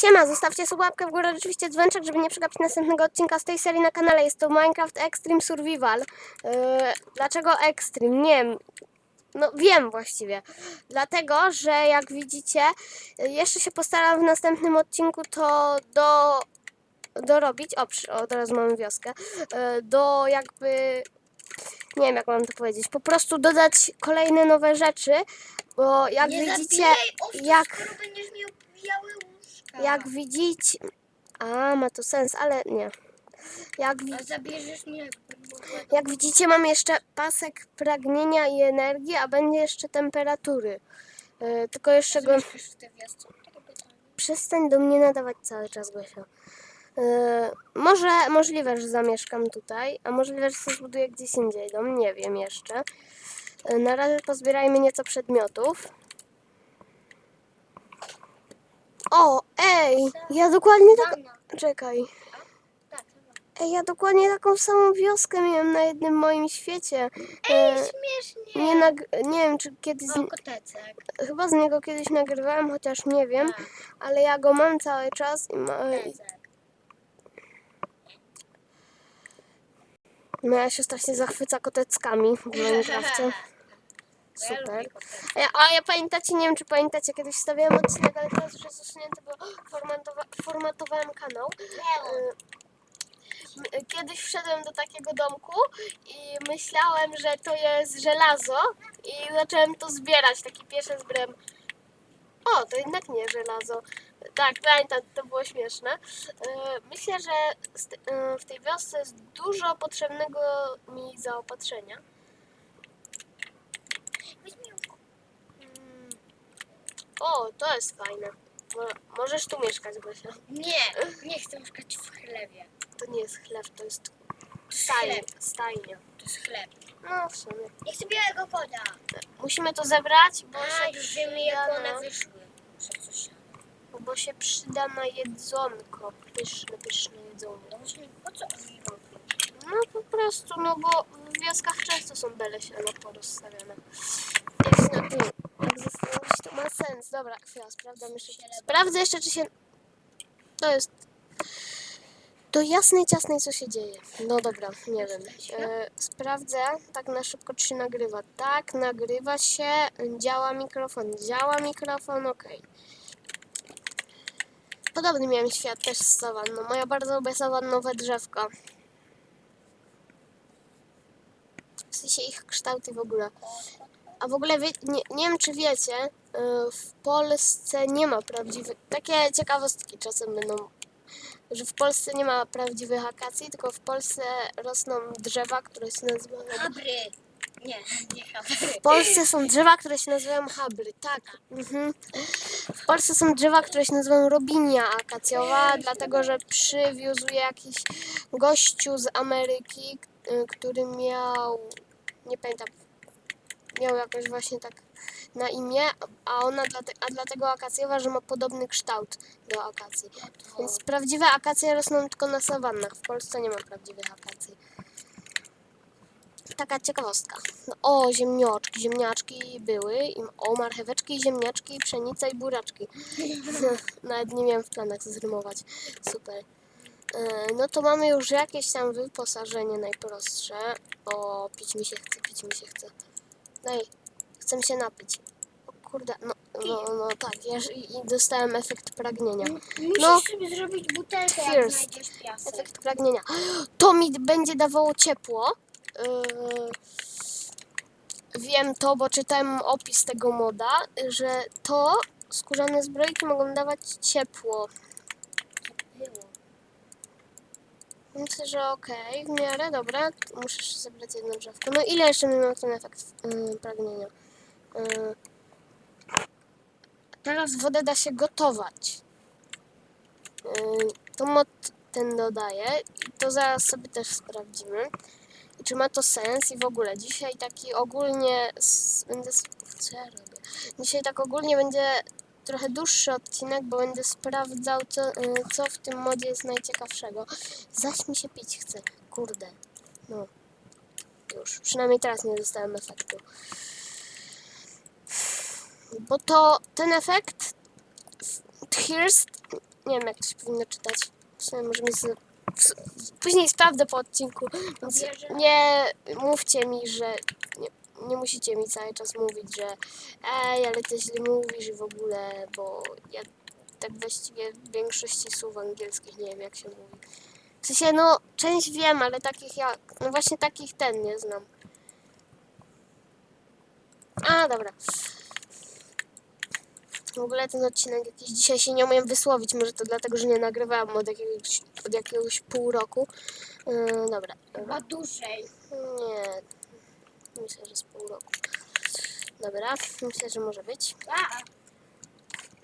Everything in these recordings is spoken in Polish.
Siema, zostawcie sobie łapkę w górę, oczywiście dzwoneczek, żeby nie przegapić następnego odcinka z tej serii na kanale. Jest to Minecraft Extreme Survival. Yy, dlaczego Extreme? Nie wiem. No wiem właściwie. Dlatego, że jak widzicie, jeszcze się postaram w następnym odcinku to do dorobić. O, przy, o teraz mamy wioskę. Yy, do jakby nie wiem jak mam to powiedzieć. Po prostu dodać kolejne nowe rzeczy, bo jak nie widzicie, zabijaj owców, jak będziesz miał. Jak widzicie. A, ma to sens, ale nie. Jak, wi- zabierzesz mnie. jak widzicie, mam jeszcze pasek pragnienia i energii, a będzie jeszcze temperatury. E, tylko jeszcze go. Przestań do mnie nadawać cały czas, Gosia. E, może możliwe, że zamieszkam tutaj, a możliwe, że się zbuduję gdzieś indziej dom. Nie wiem jeszcze. E, na razie pozbierajmy nieco przedmiotów. O, ej! Ja dokładnie tak. Czekaj. Ej, ja dokładnie taką samą wioskę miałem na jednym moim świecie. Ej, E, śmiesznie. nie, nag- nie wiem, czy kiedyś. O, kotecek. Chyba z niego kiedyś nagrywałem, chociaż nie wiem, Tak, ale ja go mam cały czas i ma, moja siostra się zachwyca koteckami w Minecrafcie. Super. A ja, a ja pamiętacie, nie wiem czy pamiętacie, kiedyś stawiałam odcinek, ale teraz już jest usunięty, bo formatowa- formatowałem kanał. Y, Kiedyś wszedłem do takiego domku i myślałem, że to jest żelazo i zacząłem to zbierać, taki pierwszy zbrem. O, to jednak nie żelazo. Tak, pamiętam, to było śmieszne. Y, Myślę, że z te- y, w tej wiosce jest dużo potrzebnego mi zaopatrzenia. Weź mi ją. Mm. O, to jest fajne. Mo- Możesz tu mieszkać, Gosia. Nie, nie chcę mieszkać w chlewie. To nie jest chleb, to jest jest stajnia. chleb. stajnia. To jest chleb. No w sumie. Nie chcę białego koda. Musimy to zebrać, bo A, się już wiemy jak przyda one na, wyszły. Że coś bo się przyda na jedzonko. Pyszne, pyszne jedzonko. No właśnie, po co oni robią? No po prostu, no bo w wioskach często są bele siano porozstawiane. Jak się na to ma sens. Dobra, chwila, sprawdzam jeszcze. Sprawdzę jeszcze, czy się... To jest... Do jasnej, ciasnej, co się dzieje. No dobra, nie wiem. E, sprawdzę tak na szybko, czy się nagrywa. Tak, nagrywa się. Działa mikrofon. Działa mikrofon, okej. Podobny miałem świat też z sawanną. Moja bardzo lubię sawannowe drzewka. W sensie ich kształty w ogóle. A w ogóle wie, nie, nie wiem, czy wiecie, y, w Polsce nie ma prawdziwych. Takie ciekawostki czasem będą, że w Polsce nie ma prawdziwych akacji, tylko w Polsce rosną drzewa, które się nazywają. Habry. Nie, nie habry. W Polsce są drzewa, które się nazywają habry, tak. Mhm. W Polsce są drzewa, które się nazywają robinia akacjowa, dlatego że przywiózł je jakiś gościu z Ameryki, y, który miał, nie pamiętam, miał jakoś właśnie tak na imię, a ona a dlatego akacjowa, że ma podobny kształt do akacji. Więc prawdziwe akacje rosną tylko na sawannach. W Polsce nie ma prawdziwych akacji. Taka ciekawostka. No, o, ziemnioczki, ziemniaczki były. O, marcheweczki, ziemniaczki, pszenica i buraczki. Nawet nie miałem w planach zrymować. Super. E, No to mamy już jakieś tam wyposażenie najprostsze. O, pić mi się chce, pić mi się chce. Daj, chcę się napić. O kurde, no, no, no tak, ja, i dostałem efekt pragnienia. Musisz No. sobie zrobić butelkę, jak Cheers. znajdziesz piasek. Efekt pragnienia. To mi będzie dawało ciepło. Yy, wiem to, bo czytałem opis tego moda, że to skórzane zbrojki mogą dawać ciepło. Było. Myślę, że okej, w miarę dobra. Muszę zebrać jedno drzewko. No ile jeszcze miał ten efekt yy, pragnienia? Yy. Teraz wodę da się gotować. Yy, to mod ten dodaje i to zaraz sobie też sprawdzimy. I czy ma to sens i w ogóle. Dzisiaj taki ogólnie s- będę... Co ja robię? Dzisiaj tak ogólnie będzie trochę dłuższy odcinek, bo będę sprawdzał, co, y, co w tym modzie jest najciekawszego. Zaś mi się pić chce. Kurde. No. Już. Przynajmniej teraz nie dostałem efektu. Bo to ten efekt Thirst Nie wiem, jak to się powinno czytać. Sumie możemy z... Później sprawdzę po odcinku. Więc nie mówcie mi, że... Nie, musicie mi cały czas mówić, że ej, ale ty źle mówisz w ogóle, bo ja tak właściwie w większości słów angielskich nie wiem, jak się mówi. W sensie, no, część wiem, ale takich jak... No właśnie takich ten nie znam. A, dobra. W ogóle ten odcinek jakiś dzisiaj się nie umiem wysłowić. Może to dlatego, że nie nagrywałam od jakiegoś, od jakiegoś pół roku. Yy, dobra. Chyba dłużej. Nie. Myślę, że z pół roku. Dobra. Myślę, że może być.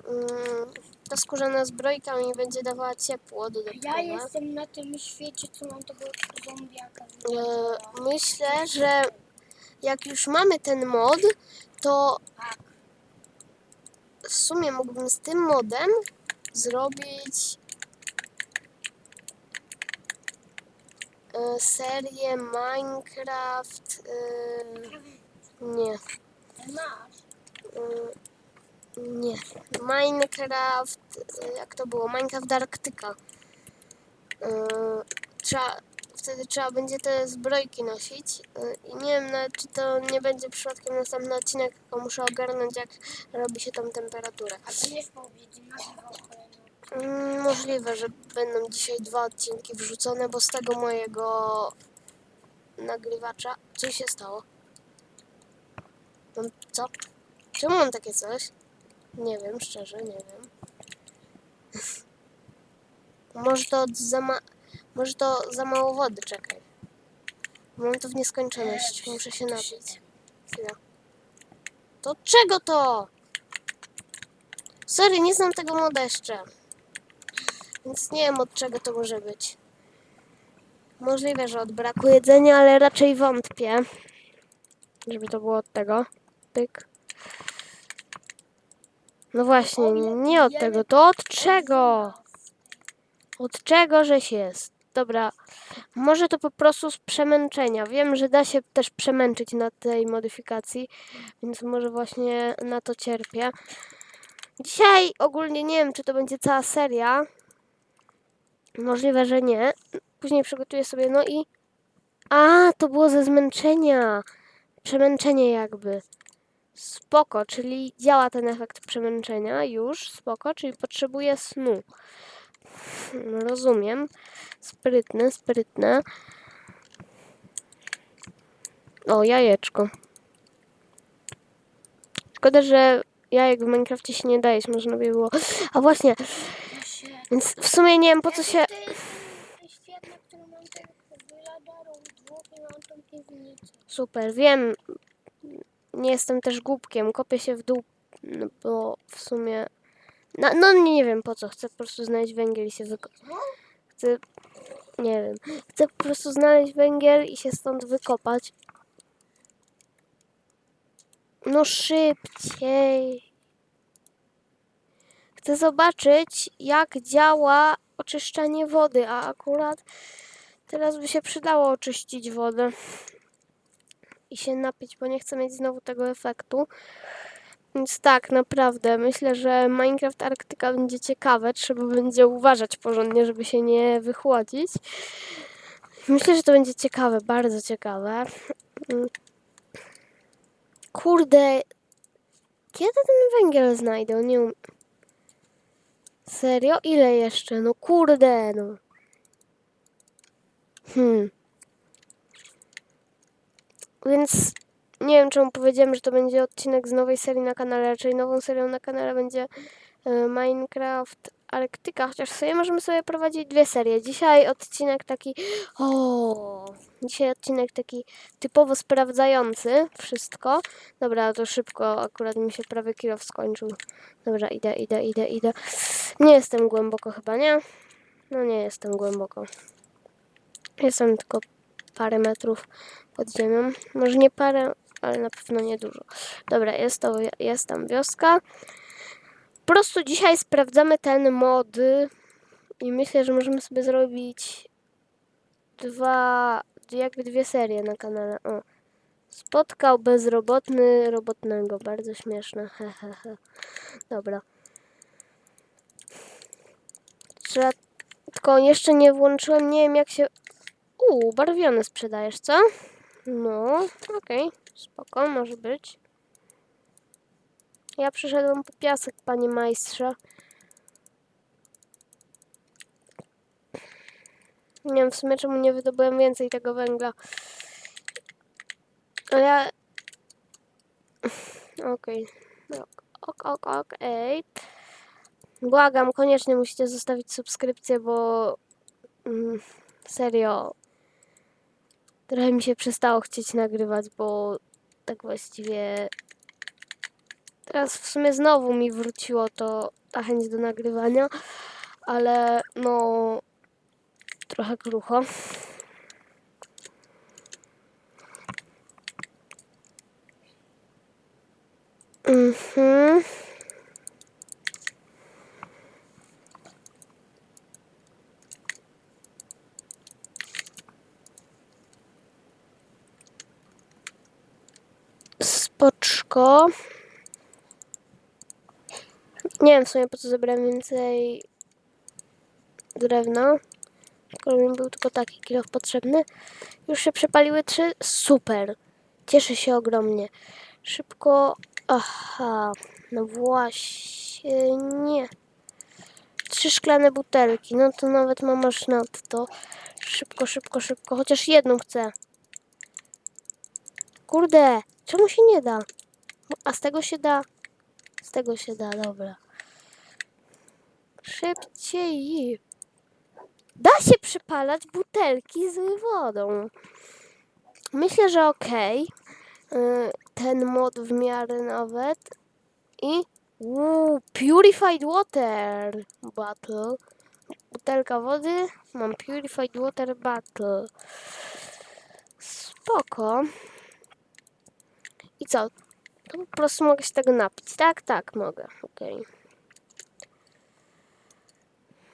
Yy, ta skórzana zbrojka mi będzie dawała ciepło ja dodatkowe. jestem na tym świecie, co mam tego zombiaka. Yy, myślę, że jak już mamy ten mod, to Tak. w sumie mógłbym z tym modem zrobić serię Minecraft. e, nie. E, nie. Minecraft. e, Jak to było? Minecraft Arktyka. E, Trzeba, wtedy trzeba będzie te zbrojki nosić. e, I nie wiem nawet, czy to nie będzie przypadkiem następny odcinek, tylko muszę ogarnąć, jak robi się tam temperaturę. A będziesz po obiedzie nagrywał kolejny. Mm, Możliwe, że będą dzisiaj dwa odcinki wrzucone, bo z tego mojego nagrywacza. Co się stało? Mam, co? Czemu mam takie coś? Nie wiem, szczerze, nie wiem. Może to za ma... Może to za mało wody, czekaj. Mam to w nieskończoność, muszę się napić. Chwila. To czego to? Sorry, nie znam tego moda jeszcze. Więc nie wiem od czego to może być. Możliwe, że od braku jedzenia, ale raczej wątpię. Żeby to było od tego. Pyk. No właśnie, nie od tego. To od czego? Od czego żeś jest? Dobra. Może to po prostu z przemęczenia. Wiem, że da się też przemęczyć na tej modyfikacji, więc może właśnie na to cierpię. Dzisiaj ogólnie nie wiem, czy to będzie cała seria. Możliwe, że nie. Później przygotuję sobie, no i. A, to było ze zmęczenia. Przemęczenie jakby. Spoko, czyli działa ten efekt przemęczenia już, spoko, czyli potrzebuję snu. Rozumiem. Sprytne, sprytne. O, jajeczko. Szkoda, że jajek w Minecrafcie się nie daje, można by było. A właśnie. Więc w sumie nie wiem po co się. Mam tą piwnicę. Super, wiem. Nie jestem też głupkiem, kopię się w dół, no bo w sumie. No, no nie wiem po co, chcę po prostu znaleźć węgiel i się wykopać. Chcę. Nie wiem. Chcę po prostu znaleźć węgiel i się stąd wykopać. No szybciej. Chcę zobaczyć, jak działa oczyszczanie wody, a akurat teraz by się przydało oczyścić wodę i się napić, bo nie chcę mieć znowu tego efektu. Więc tak, naprawdę, myślę, że Minecraft Arktyka będzie ciekawe. Trzeba będzie uważać porządnie, żeby się nie wychłodzić. Myślę, że to będzie ciekawe, bardzo ciekawe. Kurde, kiedy ten węgiel znajdę? Nie um... Serio? Ile jeszcze? No kurde, no. Hmm. Więc nie wiem, czemu powiedziałem, że to będzie odcinek z nowej serii na kanale. Raczej nową serią na kanale będzie e, Minecraft Arktyka, chociaż sobie możemy sobie prowadzić dwie serie. Dzisiaj odcinek taki. O! Dzisiaj odcinek taki typowo sprawdzający wszystko. Dobra, to szybko, akurat mi się prawie kilo skończył. Dobra, idę, idę, idę, idę. Nie jestem głęboko chyba, nie? No nie jestem głęboko. Jestem tylko parę metrów pod ziemią. Może nie parę, ale na pewno nie dużo. Dobra, jest, to, jest tam wioska. Po prostu dzisiaj sprawdzamy ten mod i myślę, że możemy sobie zrobić dwa, jakby dwie serie na kanale. O. Spotkał bezrobotny robotnego. Bardzo śmieszne. Dobra. majstrza. Tylko jeszcze nie włączyłem, nie wiem jak się... Uuu, barwione sprzedajesz, co? No, okej, spoko, może być. Ja przyszedłem po piasek, panie majstrze. Nie wiem w sumie czemu nie wydobyłem więcej tego węgla. Ale. Okej. Ok, ok, ok, ej. Błagam, koniecznie musicie zostawić subskrypcję, bo... Mm, serio... Trochę mi się przestało chcieć nagrywać, bo tak właściwie... Teraz w sumie znowu mi wróciło to ta chęć do nagrywania, ale no trochę krucho. Mhm. Spoczko. Nie wiem w sumie po co zebrałem więcej drewna. Mi był tylko taki kilof potrzebny. Już się przepaliły trzy. Super. Cieszę się ogromnie. Szybko. Aha. No właśnie. Nie. Trzy szklane butelki. No to nawet mam aż nadto. Szybko, szybko, szybko. Chociaż jedną chcę. Kurde. Czemu się nie da? A z tego się da? Z tego się da, dobra. Szybciej. Da się przypalać butelki z wodą. Myślę, że okej. Y, Ten mod w miarę nawet. I Uuu, Purified Water Bottle. Butelka wody. Mam Purified Water Bottle. Spoko. I co? To po prostu mogę się tego napić. Tak, tak, mogę. Okej.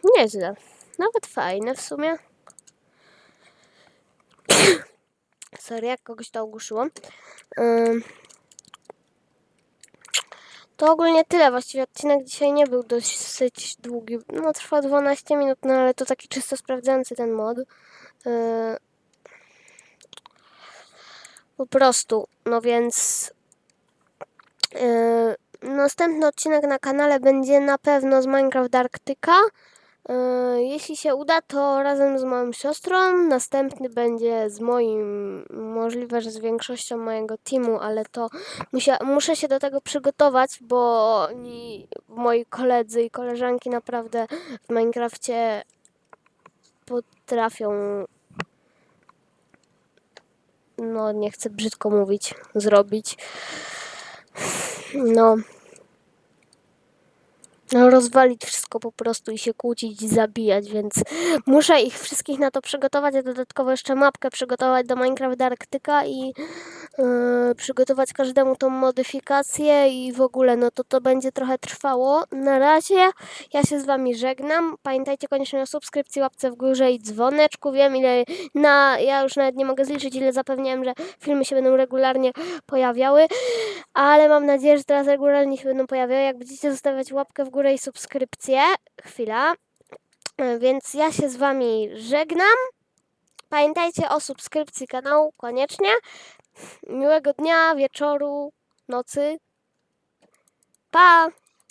Nieźle. Nawet fajne w sumie. Sorry, jak kogoś to ogłuszyło. To ogólnie tyle. Właściwie odcinek dzisiaj nie był dosyć długi. No, trwa 12 minut, no ale to taki czysto sprawdzający ten mod. Yy. Po prostu. No więc. Yy, następny odcinek na kanale będzie na pewno z Minecraft Arctyka. Yy, Jeśli się uda, to razem z moją siostrą. Następny będzie z moim, możliwe, że z większością mojego teamu, ale to musia, muszę się do tego przygotować, bo oni, moi koledzy i koleżanki naprawdę w Minecrafcie potrafią, no nie chcę brzydko mówić, zrobić. No, rozwalić wszystko po prostu i się kłócić i zabijać, więc muszę ich wszystkich na to przygotować, a dodatkowo jeszcze mapkę przygotować do Minecraft Arctyka i yy, przygotować każdemu tą modyfikację i w ogóle, no to to będzie trochę trwało. Na razie ja się z wami żegnam. Pamiętajcie koniecznie o subskrypcji, łapce w górze i dzwoneczku. Wiem ile, na, ja już nawet nie mogę zliczyć ile zapewniałem, że filmy się będą regularnie pojawiały, ale mam nadzieję, że teraz regularnie się będą pojawiały. Jak będziecie zostawiać łapkę w górę i subskrypcję, chwila, E, więc ja się z wami żegnam. Pamiętajcie o subskrypcji kanału koniecznie. Miłego dnia, wieczoru, nocy. Pa!